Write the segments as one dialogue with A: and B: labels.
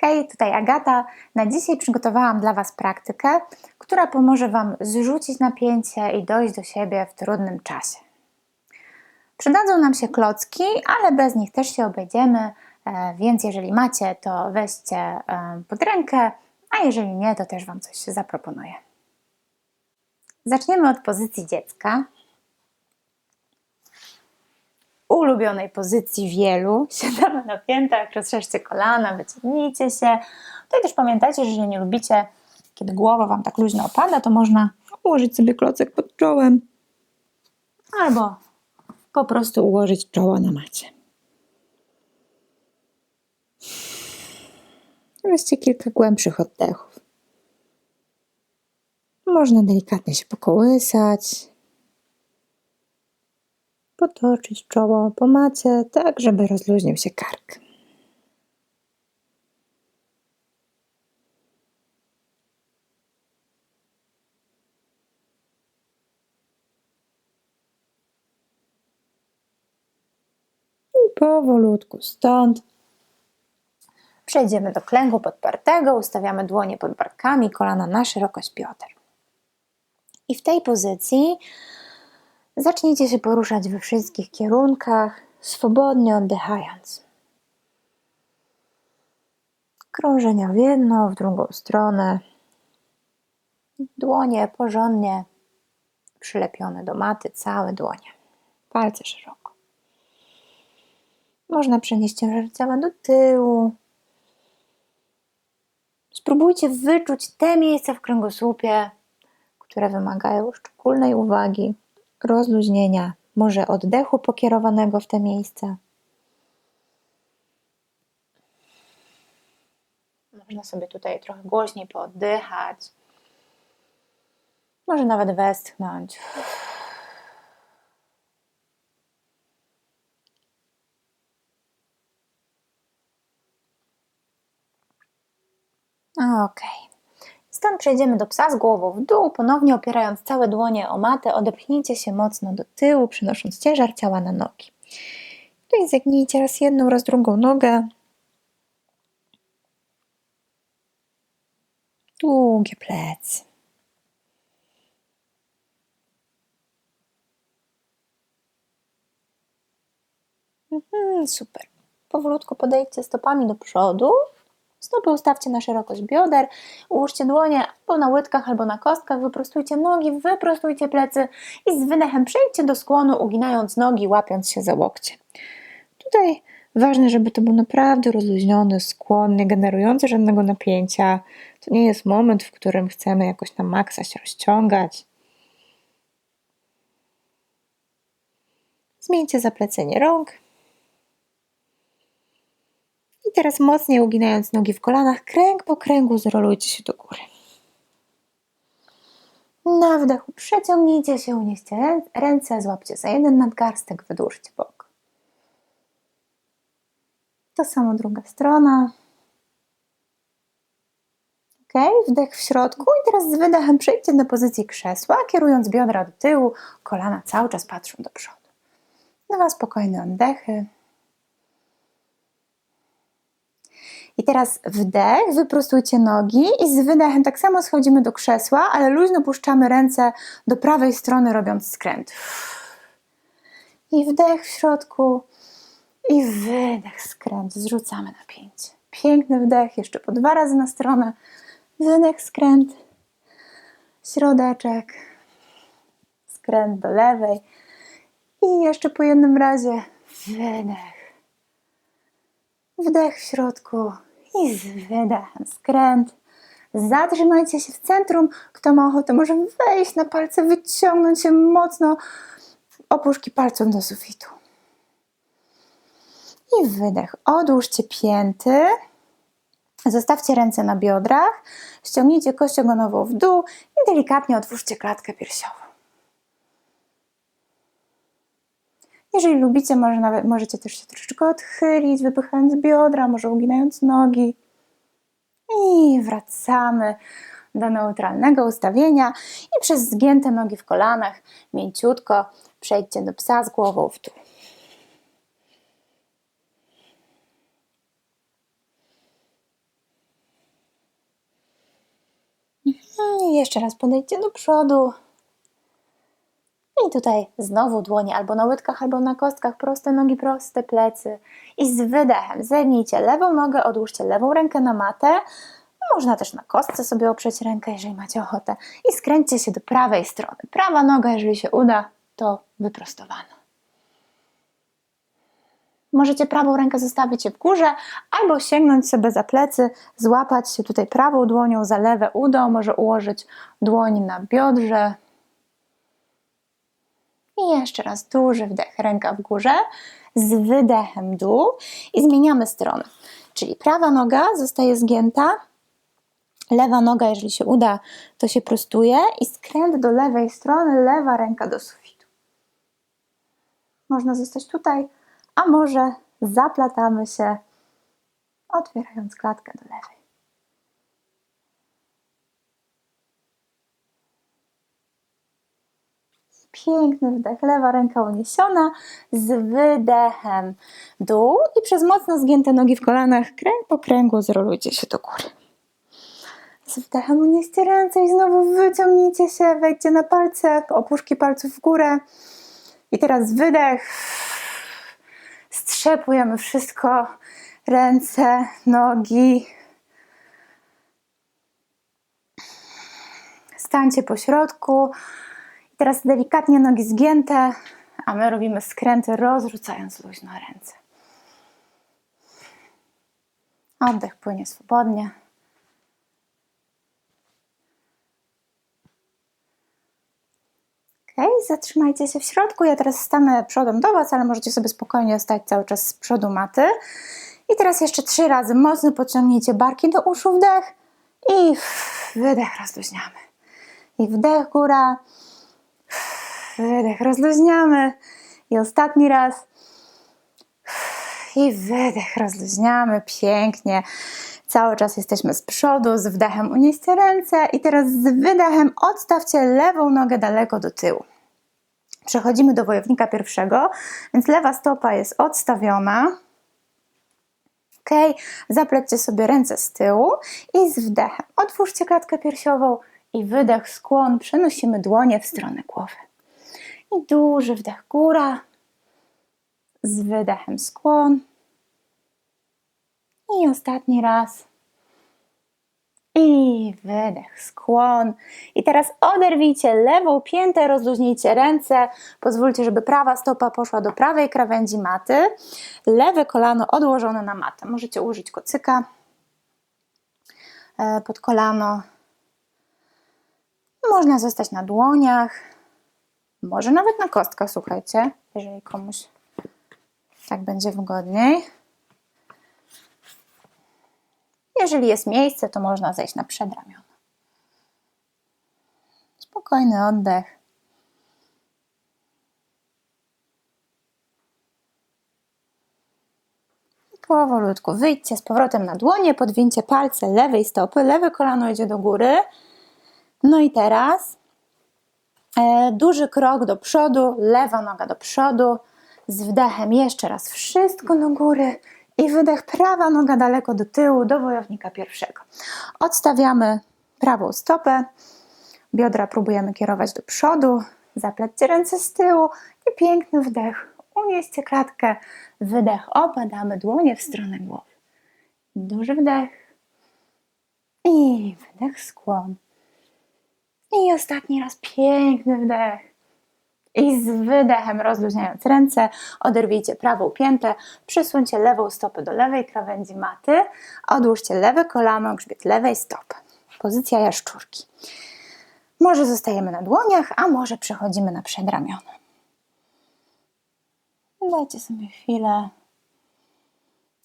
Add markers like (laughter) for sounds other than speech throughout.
A: Hej, tutaj Agata. Na dzisiaj przygotowałam dla Was praktykę, która pomoże Wam zrzucić napięcie i dojść do siebie w trudnym czasie. Przydadzą nam się klocki, ale bez nich też się obejdziemy, e, więc jeżeli macie, to weźcie e, pod rękę, a jeżeli nie, to też Wam coś zaproponuję. Zaczniemy od pozycji dziecka. Ulubionej pozycji wielu. (laughs) Siadamy na piętach, rozszerzcie kolana, wyciągnijcie się. Tutaj też pamiętajcie, że jeżeli nie lubicie, kiedy głowa Wam tak luźno opada, to można ułożyć sobie klocek pod czołem albo po prostu ułożyć czoło na macie. Weźcie kilka głębszych oddechów. Można delikatnie się pokołysać, potoczyć czoło po macie, tak żeby rozluźnił się kark. I powolutku stąd przejdziemy do klęku podpartego, ustawiamy dłonie pod barkami, kolana na szerokość bioder. I w tej pozycji zacznijcie się poruszać we wszystkich kierunkach, swobodnie oddychając. Krążenia w jedną, w drugą stronę. Dłonie porządnie przylepione do maty, całe dłonie. Palce szeroko. Można przenieść ciężar ciała do tyłu. Spróbujcie wyczuć te miejsca w kręgosłupie, które wymagają szczególnej uwagi, rozluźnienia, może oddechu pokierowanego w te miejsca. Można sobie tutaj trochę głośniej pooddychać. Może nawet westchnąć. Ok. Stąd przejdziemy do psa z głową w dół, ponownie opierając całe dłonie o matę, odepchnijcie się mocno do tyłu, przynosząc ciężar ciała na nogi. Tutaj zegnijcie raz jedną, raz drugą nogę. Długie plecy. Mhm, super. Powolutku podejdźcie stopami do przodu. Stopy ustawcie na szerokość bioder, ułóżcie dłonie albo na łydkach, albo na kostkach, wyprostujcie nogi, wyprostujcie plecy i z wydechem przejdźcie do skłonu, uginając nogi, łapiąc się za łokcie. Tutaj ważne, żeby to był naprawdę rozluźniony skłon, nie generujący żadnego napięcia. To nie jest moment, w którym chcemy jakoś na maksa się rozciągać. Zmieńcie zaplecenie rąk. I teraz mocniej uginając nogi w kolanach, kręg po kręgu zrolujcie się do góry. Na wdechu przeciągnijcie się, unieście ręce, złapcie za jeden nadgarstek, wydłużcie bok. To samo druga strona. Ok, wdech w środku i teraz z wydechem przejdźcie do pozycji krzesła, kierując biodra do tyłu, kolana cały czas patrzą do przodu. Dwa spokojne oddechy. I teraz wdech, wyprostujcie nogi i z wydechem tak samo schodzimy do krzesła, ale luźno puszczamy ręce do prawej strony, robiąc skręt. I wdech w środku i wydech, skręt. Zrzucamy napięcie. Piękny wdech, jeszcze po dwa razy na stronę. Wydech, skręt. Środeczek. Skręt do lewej. I jeszcze po jednym razie wydech. Wdech w środku i z wydechem skręt. Zatrzymajcie się w centrum. Kto ma ochotę, może wejść na palce, wyciągnąć się mocno opuszki palcem do sufitu. I wydech. Odłóżcie pięty. Zostawcie ręce na biodrach. Ściągnijcie kość ogonową w dół i delikatnie otwórzcie klatkę piersiową. Jeżeli lubicie, może nawet, możecie też się troszeczkę odchylić, wypychając biodra, może uginając nogi. I wracamy do neutralnego ustawienia i przez zgięte nogi w kolanach mięciutko przejdźcie do psa z głową w dół. Mhm, I jeszcze raz podejdźcie do przodu. I tutaj znowu dłonie albo na łydkach, albo na kostkach, proste nogi, proste plecy. I z wydechem zegnijcie lewą nogę, odłóżcie lewą rękę na matę. Można też na kostce sobie oprzeć rękę, jeżeli macie ochotę. I skręćcie się do prawej strony. Prawa noga, jeżeli się uda, to wyprostowana. Możecie prawą rękę zostawić w górze albo sięgnąć sobie za plecy, złapać się tutaj prawą dłonią za lewe udo, może ułożyć dłoń na biodrze. I jeszcze raz duży wdech, ręka w górze, z wydechem dół i zmieniamy stronę. Czyli prawa noga zostaje zgięta, lewa noga, jeżeli się uda, to się prostuje i skręt do lewej strony, lewa ręka do sufitu. Można zostać tutaj, a może zaplatamy się, otwierając klatkę do lewej. Piękny wdech, lewa ręka uniesiona, z wydechem dół i przez mocno zgięte nogi w kolanach, kręg po kręgu zrolujcie się do góry. Z wdechem unieście ręce i znowu wyciągnijcie się, wejdźcie na palce, opuszki palców w górę. I teraz wydech, strzepujemy wszystko, ręce, nogi. Stańcie po środku. Teraz delikatnie nogi zgięte, a my robimy skręty, rozrzucając luźno ręce. Oddech płynie swobodnie. Ok, zatrzymajcie się w środku. Ja teraz stanę przodem do Was, ale możecie sobie spokojnie stać cały czas z przodu maty. I teraz jeszcze trzy razy mocno podciągnijcie barki do uszu, wdech i wydech, rozluźniamy. I wdech, góra, wydech, rozluźniamy. I ostatni raz. I wydech, rozluźniamy, pięknie. Cały czas jesteśmy z przodu, z wdechem unieście ręce i teraz z wydechem odstawcie lewą nogę daleko do tyłu. Przechodzimy do wojownika pierwszego, więc lewa stopa jest odstawiona. Ok, zaplećcie sobie ręce z tyłu i z wdechem otwórzcie klatkę piersiową i wydech, skłon, przenosimy dłonie w stronę głowy. I duży wdech, góra, z wydechem skłon, i ostatni raz. I wydech, skłon. I teraz oderwijcie lewą piętę, rozluźnijcie ręce. Pozwólcie, żeby prawa stopa poszła do prawej krawędzi maty. Lewe kolano odłożone na matę. Możecie użyć kocyka e, pod kolano. Można zostać na dłoniach. Może nawet na kostkach, słuchajcie, jeżeli komuś tak będzie wygodniej. Jeżeli jest miejsce, to można zejść na przedramiona. Spokojny oddech. Powolutku wyjdźcie z powrotem na dłonie, podwincie palce lewej stopy, lewe kolano idzie do góry. No i teraz duży krok do przodu, lewa noga do przodu, z wdechem jeszcze raz wszystko do góry i wydech, prawa noga daleko do tyłu, do wojownika pierwszego. Odstawiamy prawą stopę, biodra próbujemy kierować do przodu, zaplećcie ręce z tyłu i piękny wdech. Unieście klatkę, wydech, opadamy dłonie w stronę głowy. Duży wdech i wydech, skłon. I ostatni raz piękny wdech. I z wydechem rozluźniając ręce, oderwijcie prawą piętę, przesuńcie lewą stopę do lewej krawędzi maty, odłóżcie lewe kolano, grzbiet lewej stopy. Pozycja jaszczurki. Może zostajemy na dłoniach, a może przechodzimy na przedramiona. Dajcie sobie chwilę.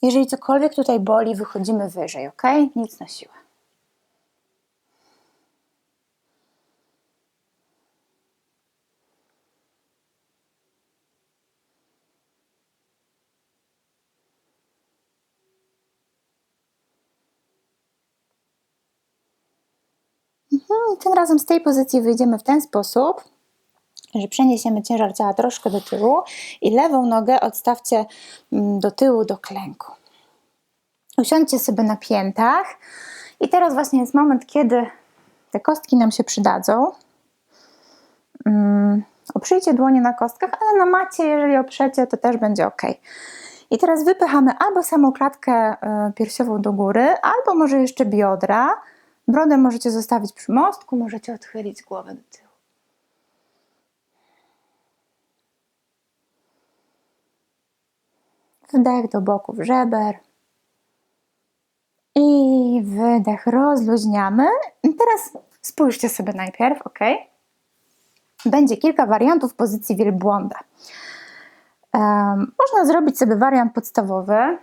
A: Jeżeli cokolwiek tutaj boli, wychodzimy wyżej, ok? Nic na siłę. Mhm, tym razem z tej pozycji wyjdziemy w ten sposób, że przeniesiemy ciężar ciała troszkę do tyłu i lewą nogę odstawcie mm, do tyłu, do klęku. Usiądźcie sobie na piętach i teraz właśnie jest moment, kiedy te kostki nam się przydadzą. Um, oprzyjcie dłonie na kostkach, ale na macie, jeżeli oprzecie, to też będzie ok. I teraz wypychamy albo samą klatkę y, piersiową do góry, albo może jeszcze biodra. Brodę możecie zostawić przy mostku, możecie odchylić głowę do tyłu. Wdech do boków żeber. I wydech, rozluźniamy. Teraz spójrzcie sobie najpierw, ok? Będzie kilka wariantów pozycji wielbłąda. Um, można zrobić sobie wariant podstawowy,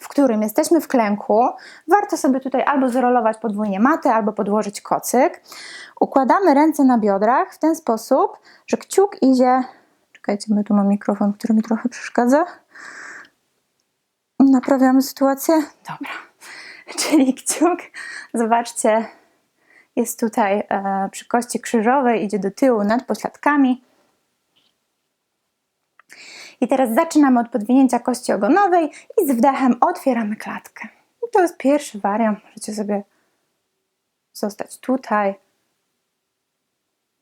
A: w którym jesteśmy w klęku. Warto sobie tutaj albo zrolować podwójnie matę, albo podłożyć kocyk. Układamy ręce na biodrach w ten sposób, że kciuk idzie. Czekajcie, my tu mam mikrofon, który mi trochę przeszkadza. Naprawiamy sytuację. Dobra. (laughs) Czyli kciuk, zobaczcie, jest tutaj e, przy kości krzyżowej, idzie do tyłu nad pośladkami. I teraz zaczynamy od podwinięcia kości ogonowej i z wdechem otwieramy klatkę. I to jest pierwszy wariant. Możecie sobie zostać tutaj.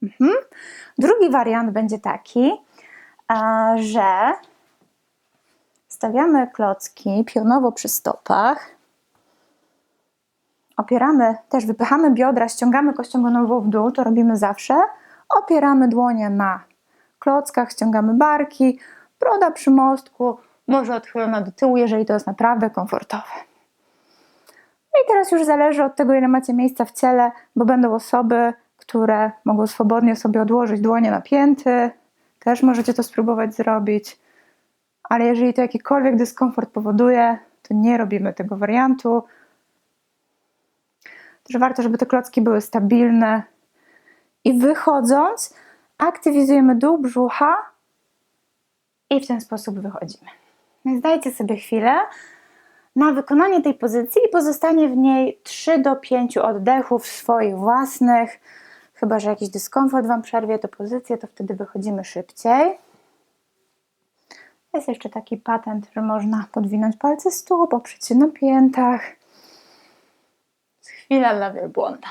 A: Mhm. Drugi wariant będzie taki, że stawiamy klocki pionowo przy stopach. Opieramy, też wypychamy biodra, ściągamy kość ogonową w dół, to robimy zawsze. Opieramy dłonie na klockach, ściągamy barki, broda przy mostku, może odchylona do tyłu, jeżeli to jest naprawdę komfortowe. No i teraz już zależy od tego, ile macie miejsca w ciele, bo będą osoby, które mogą swobodnie sobie odłożyć dłonie na pięty. Też możecie to spróbować zrobić. Ale jeżeli to jakikolwiek dyskomfort powoduje, to nie robimy tego wariantu. Też warto, żeby te klocki były stabilne. I wychodząc, aktywizujemy dół brzucha, i w ten sposób wychodzimy. Więc dajcie sobie chwilę na wykonanie tej pozycji i pozostanie w niej 3 do 5 oddechów swoich własnych. Chyba, że jakiś dyskomfort Wam przerwie tę pozycję, to wtedy wychodzimy szybciej. Jest jeszcze taki patent, że można podwinąć palce stóp, oprzeć się na piętach. Chwila dla wielbłąda.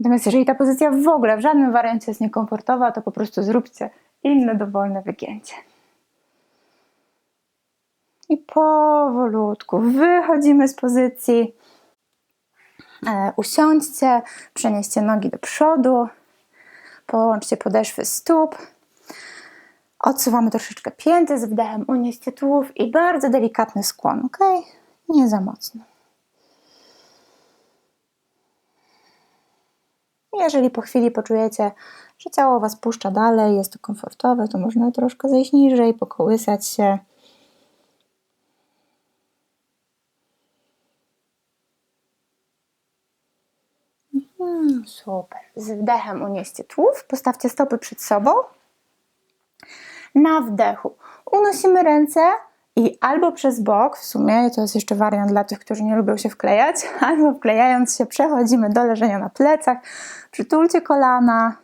A: Natomiast jeżeli ta pozycja w ogóle w żadnym wariancie jest niekomfortowa, to po prostu zróbcie inne dowolne wygięcie. I powolutku wychodzimy z pozycji. E, usiądźcie, przenieście nogi do przodu, połączcie podeszwy stóp. Odsuwamy troszeczkę pięty z wdechem, unieście tułów i bardzo delikatny skłon, ok? Nie za mocno. Jeżeli po chwili poczujecie, że ciało Was puszcza dalej, jest to komfortowe, to można troszkę zejść niżej, pokołysać się. Mhm, super. Z wdechem unieście tułów, postawcie stopy przed sobą. Na wdechu unosimy ręce i albo przez bok, w sumie to jest jeszcze wariant dla tych, którzy nie lubią się wklejać, (laughs) albo wklejając się przechodzimy do leżenia na plecach, przytulcie kolana,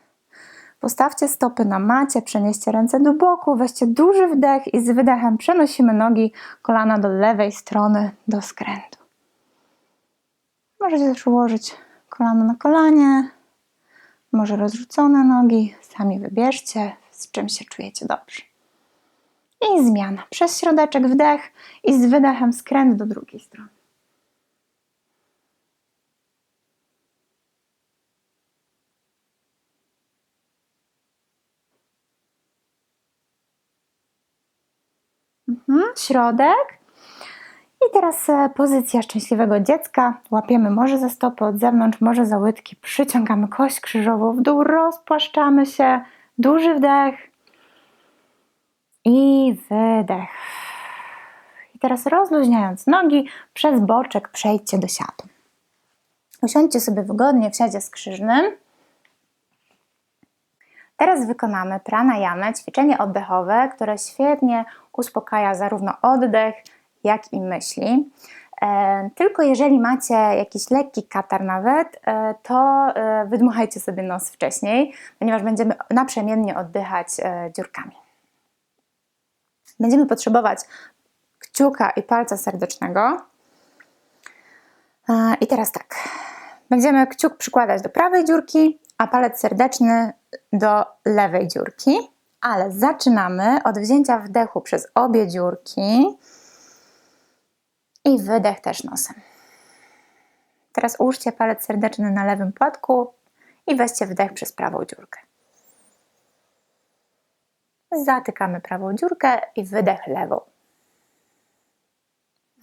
A: postawcie stopy na macie, przenieście ręce do boku, weźcie duży wdech i z wydechem przenosimy nogi, kolana do lewej strony, do skrętu. Możecie też ułożyć kolano na kolanie, może rozrzucone nogi, sami wybierzcie, z czym się czujecie dobrze. I zmiana. Przez środeczek wdech i z wydechem skręt do drugiej strony. Mhm, środek. I teraz e, pozycja szczęśliwego dziecka. Łapiemy może za stopy od zewnątrz, może za łydki. Przyciągamy kość krzyżową w dół, rozpłaszczamy się. Duży wdech i wydech. I teraz rozluźniając nogi, przez boczek przejdźcie do siadu. Usiądźcie sobie wygodnie w siadzie skrzyżnym. Teraz wykonamy pranayamę, ćwiczenie oddechowe, które świetnie uspokaja zarówno oddech, jak i myśli. E, tylko jeżeli macie jakiś lekki katar nawet, e, to e, wydmuchajcie sobie nos wcześniej, ponieważ będziemy naprzemiennie oddychać dziurkami. Będziemy potrzebować kciuka i palca serdecznego. A, I teraz tak. Będziemy kciuk przykładać do prawej dziurki, a palec serdeczny do lewej dziurki. Ale zaczynamy od wzięcia wdechu przez obie dziurki i wydech też nosem. Teraz ułóżcie palec serdeczny na lewym płatku i weźcie wdech przez prawą dziurkę. Zatykamy prawą dziurkę i wydech lewą.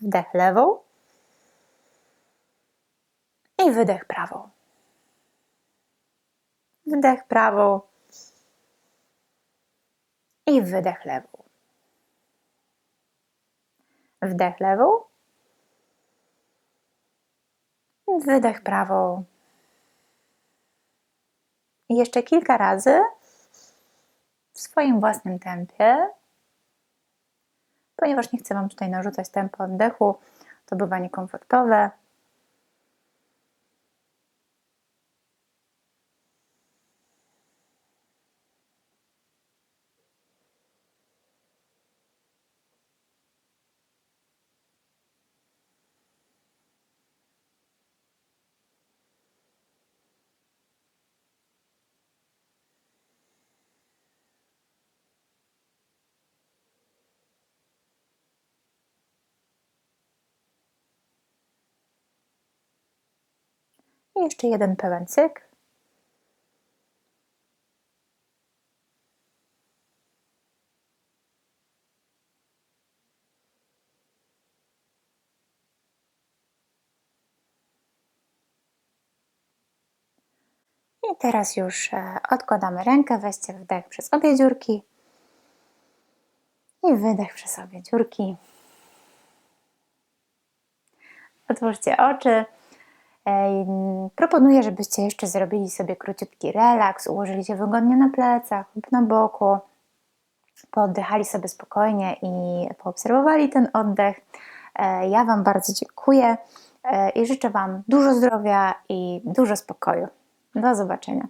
A: Wdech lewą i wydech prawą. Wdech prawą i wydech lewą. Wdech lewą. Wydech prawą. I jeszcze kilka razy w swoim własnym tempie. Ponieważ nie chcę Wam tutaj narzucać tempo oddechu, to bywa niekomfortowe. Jeszcze jeden pełen cykl. I teraz już e, odkładamy rękę, weźcie wdech przez obie dziurki i wydech przez obie dziurki. Otwórzcie oczy. Proponuję, żebyście jeszcze zrobili sobie króciutki relaks, ułożyli się wygodnie na plecach lub na boku, pooddychali sobie spokojnie i poobserwowali ten oddech. E, ja Wam bardzo dziękuję e, i życzę Wam dużo zdrowia i dużo spokoju. Do zobaczenia.